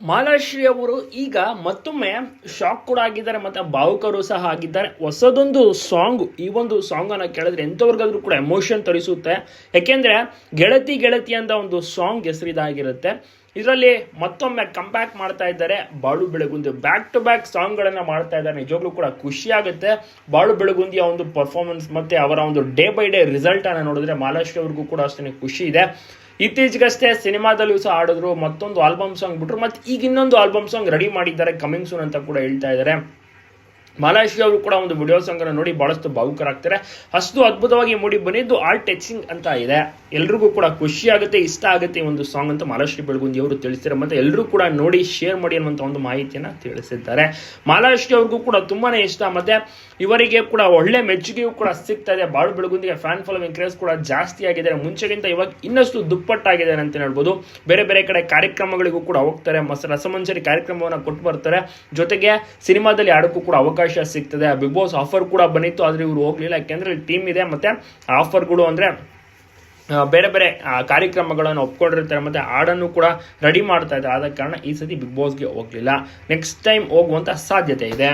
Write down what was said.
ಮಾಲಾಶ್ರೀ ಅವರು ಈಗ ಮತ್ತೊಮ್ಮೆ ಶಾಕ್ ಕೂಡ ಆಗಿದ್ದಾರೆ, ಮತ್ತೆ ಭಾವುಕರು ಸಹ ಆಗಿದ್ದಾರೆ. ಹೊಸದೊಂದು ಸಾಂಗ್ ಈ ಒಂದು ಸಾಂಗನ್ನು ಕೇಳಿದ್ರೆ ಎಂಥವ್ರಿಗಾದ್ರೂ ಕೂಡ ಎಮೋಷನ್ ತರಿಸುತ್ತೆ. ಯಾಕೆಂದರೆ ಗೆಳತಿ ಗೆಳತಿ ಅಂತ ಒಂದು ಸಾಂಗ್ ಹೆಸರಿದಾಗಿರುತ್ತೆ. ಇದರಲ್ಲಿ ಮತ್ತೊಮ್ಮೆ ಕಂಬ್ಯಾಕ್ ಮಾಡ್ತಾ ಇದ್ದಾರೆ. Balu Belagundi back to back ಸಾಂಗ್ಗಳನ್ನು ಮಾಡ್ತಾ ಇದ್ದಾರೆ. ನಿಜವಾಗ್ಲೂ ಕೂಡ ಖುಷಿ ಆಗುತ್ತೆ. ಬಾಳು ಬೆಳಗುಂದಿಯ ಒಂದು ಪರ್ಫಾರ್ಮೆನ್ಸ್ ಮತ್ತೆ ಅವರ ಒಂದು ಡೇ ಬೈ ಡೇ ರಿಸಲ್ಟ್ ಅನ್ನ ನೋಡಿದ್ರೆ ಮಾಲಾಶ್ರೀ ಅವ್ರಿಗೂ ಕೂಡ ಅಷ್ಟೇ ಖುಷಿ ಇದೆ. ಇತ್ತೀಚೆಗಷ್ಟೇ ಸಿನಿಮಾದಲ್ಲೂ ಸಹ ಆಡಿದ್ರು ಮತ್ತೊಂದು ಆಲ್ಬಮ್ ಸಾಂಗ್ ಬಿಟ್ರು, ಮತ್ತೆ ಈಗ ಇನ್ನೊಂದು ಆಲ್ಬಮ್ ಸಾಂಗ್ ರೆಡಿ ಮಾಡಿದ್ದಾರೆ ಕಮಿಂಗ್ ಸೂನ್ ಅಂತ ಕೂಡ ಹೇಳ್ತಾ ಇದ್ದಾರೆ. ಮಾಲಾಶ್ರೀ ಅವರು ಕೂಡ ಒಂದು ವಿಡಿಯೋ ಸಾಂಗ್ ಅನ್ನು ನೋಡಿ ಬಹಳಷ್ಟು ಭಾವುಕರಾಗ್ತಾರೆ. ಅಷ್ಟು ಅದ್ಭುತವಾಗಿ ಮೂಡಿ ಬಂದಿದ್ದು ಆಲ್ ಟೆಚಿಂಗ್ ಅಂತ ಇದೆ. ಎಲ್ರಿಗೂ ಕೂಡ ಖುಷಿ ಆಗುತ್ತೆ, ಇಷ್ಟ ಆಗುತ್ತೆ ಒಂದು ಸಾಂಗ್ ಅಂತ ಮಾಲಾಶ್ರೀ ಬೆಳಗುಂದಿ ಅವರು ತಿಳಿಸಿದ್ದಾರೆ. ಮತ್ತೆ ಎಲ್ಲರೂ ಕೂಡ ನೋಡಿ, ಶೇರ್ ಮಾಡಿ ಅನ್ನುವಂಥ ಒಂದು ಮಾಹಿತಿಯನ್ನು ತಿಳಿಸಿದ್ದಾರೆ. ಮಾಲಾಶ್ರೀ ಅವ್ರಿಗೂ ಕೂಡ ತುಂಬಾನೇ ಇಷ್ಟ. ಮತ್ತೆ ಇವರಿಗೆ ಕೂಡ ಒಳ್ಳೆ ಮೆಚ್ಚುಗೆಯೂ ಕೂಡ ಸಿಗ್ತಾ ಇದೆ. ಬಾಳು ಬೆಳಗುಂದಿಗೆ ಫ್ಯಾನ್ ಫಾಲೋವಿಂಗ್ ಕ್ರೇಸ್ ಕೂಡ ಜಾಸ್ತಿ ಆಗಿದೆ ಮುಂಚೆಗಿಂತ ಇವಾಗ ಇನ್ನಷ್ಟು ದುಪ್ಪಟ್ಟಾಗಿದೆ ಅಂತ ಹೇಳ್ಬೋದು. ಬೇರೆ ಬೇರೆ ಕಡೆ ಕಾರ್ಯಕ್ರಮಗಳಿಗೂ ಕೂಡ ಹೋಗ್ತಾರೆ. ಮಸ ರಸಮಂಜರಿ ಕಾರ್ಯಕ್ರಮವನ್ನು ಕೊಟ್ಟು ಬರ್ತಾರೆ ಜೊತೆಗೆ ಸಿನಿಮಾದಲ್ಲಿ ಆಡೋಕ್ಕೂ ಕೂಡ ಅವಕಾಶ ಸಿಗ್ತದೆ. ಬಿಗ್ ಬಾಸ್ ಆಫರ್ ಕೂಡ ಬಂದಿತ್ತು. ಆದ್ರೆ ಇವರು ಹೋಗ್ಲಿಲ್ಲ. ಯಾಕೆಂದ್ರೆ ಟೀಮ್ ಇದೆ ಮತ್ತೆ ಆಫರ್ಗಳು ಅಂದ್ರೆ ಬೇರೆ ಬೇರೆ ಕಾರ್ಯಕ್ರಮಗಳನ್ನು ಒಪ್ಕೊಂಡಿರ್ತಾರೆ ಮತ್ತೆ ಹಾಡನ್ನು ಕೂಡ ರೆಡಿ ಮಾಡ್ತಾ ಇದ್ದಾರೆ. ಆದ ಕಾರಣ ಈ ಸತಿ ಬಿಗ್ ಬಾಸ್ಗೆ ಹೋಗ್ಲಿಲ್ಲ. ನೆಕ್ಸ್ಟ್ ಟೈಮ್ ಹೋಗುವಂಥ ಸಾಧ್ಯತೆ ಇದೆ.